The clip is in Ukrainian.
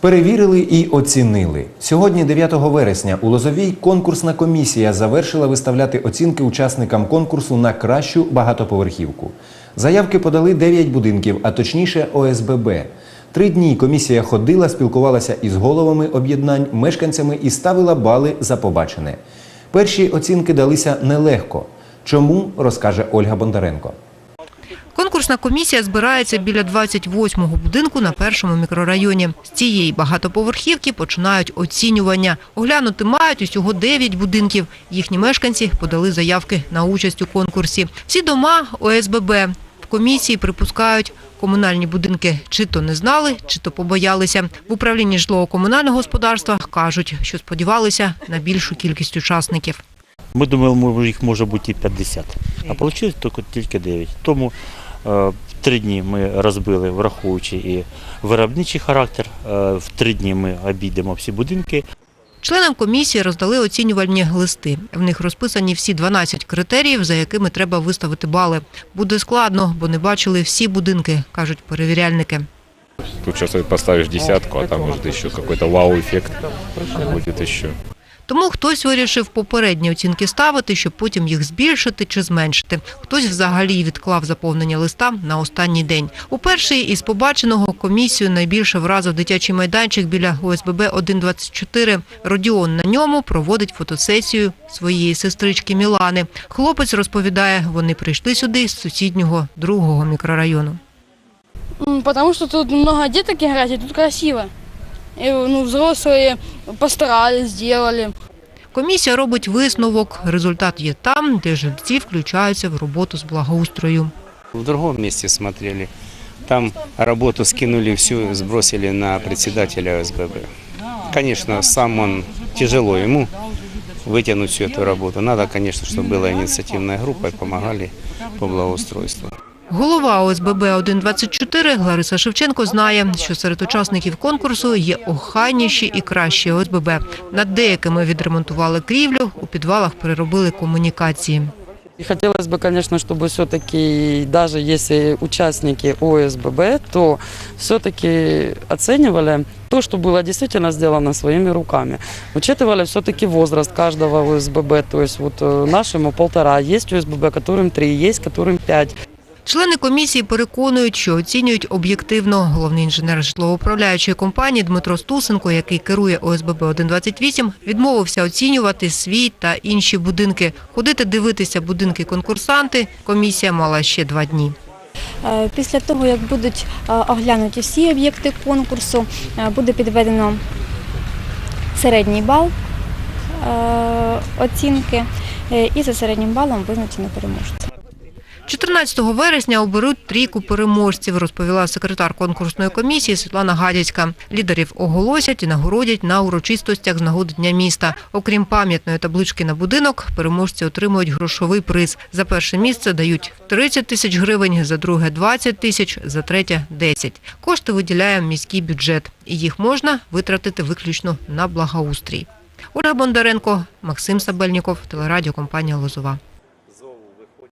Перевірили і оцінили. Сьогодні, 9 вересня, у Лозовій конкурсна комісія завершила виставляти оцінки учасникам конкурсу на кращу багатоповерхівку. Заявки подали 9 будинків, а точніше ОСББ. Три дні комісія ходила, спілкувалася із головами об'єднань, мешканцями і ставила бали за побачене. Перші оцінки далися нелегко. Чому розкаже Ольга Бондаренко. Конкурсна комісія збирається біля 28-го будинку на першому мікрорайоні. З цієї багатоповерхівки починають оцінювання. Оглянути мають усього 9 будинків. Їхні мешканці подали заявки на участь у конкурсі. Всі дома ОСББ. В комісії припускають, комунальні будинки чи то не знали, чи то побоялися. В управлінні житлово-комунального господарства кажуть, що сподівалися на більшу кількість учасників. Ми думали, їх може бути і 50, а вийшло тільки, тільки 9. Тому три дні ми розбили, враховуючи і виробничий характер. Е, в три дні ми обійдемо всі будинки. Членам комісії роздали оцінювальні листи. В них розписані всі 12 критеріїв, за якими треба виставити бали. Буде складно, бо не бачили всі будинки, кажуть перевіряльники. Тут сейчас поставишь десятку, а там может еще какой-то вау-эффект будет еще. Тому хтось вирішив попередні оцінки ставити, щоб потім їх збільшити чи зменшити. Хтось взагалі відклав заповнення листа на останній день. У перший із побаченого комісію найбільше вразив дитячий майданчик біля ОСББ 124. Родіон на ньому проводить фотосесію своєї сестрички Мілани. Хлопець розповідає, вони прийшли сюди з сусіднього другого мікрорайону. Потому что тут много деток играть, тут красиво. И, ну, взрослые постарались, сделали. Комісія робить висновок. Результат є там, де жильці включаються в роботу з благоустрою. В другом месте смотрели. Там работу скинули всю, сбросили на председателя ОСББ. Конечно, сам он тяжело ему вытянуть всю эту работу. Надо, конечно, чтобы была инициативная группа и помогали по благоустройству. Голова ОСББ 124 Лариса Шевченко знає, що серед учасників конкурсу є охайніші і кращі ОСББ. Над деякими відремонтували крівлю, у підвалах переробили комунікації. И хотелось бы, конечно, чтобы все-таки, даже если участники ОСББ, то все-таки оценивали то, что было действительно сделано своими руками. Учитывали все-таки возраст каждого ОСББ, то есть вот э, нашему полтора, есть ОСББ, которым три, есть которым пять. Члени комісії переконують, що оцінюють об'єктивно. Головний інженер житлоуправляючої компанії Дмитро Стусенко, який керує ОСББ 128, відмовився оцінювати свій та інші будинки. Ходити дивитися будинки конкурсанти комісія мала ще два дні. Е, Після того, як будуть е, оглянуті всі об'єкти конкурсу, е, буде підведено середній бал оцінки і за середнім балом визначено переможця. 14 вересня оберуть трійку переможців, розповіла секретар конкурсної комісії Світлана Гадяцька. Лідерів оголосять і нагородять на урочистостях з нагоди Дня міста. Окрім пам'ятної таблички на будинок, переможці отримують грошовий приз. За перше місце дають 30 тисяч гривень, за друге – 20 тисяч, за третє – 10. Кошти виділяє міський бюджет. І їх можна витратити виключно на благоустрій. Ольга Бондаренко, Максим Сабельніков, телерадіокомпанія «Лозова».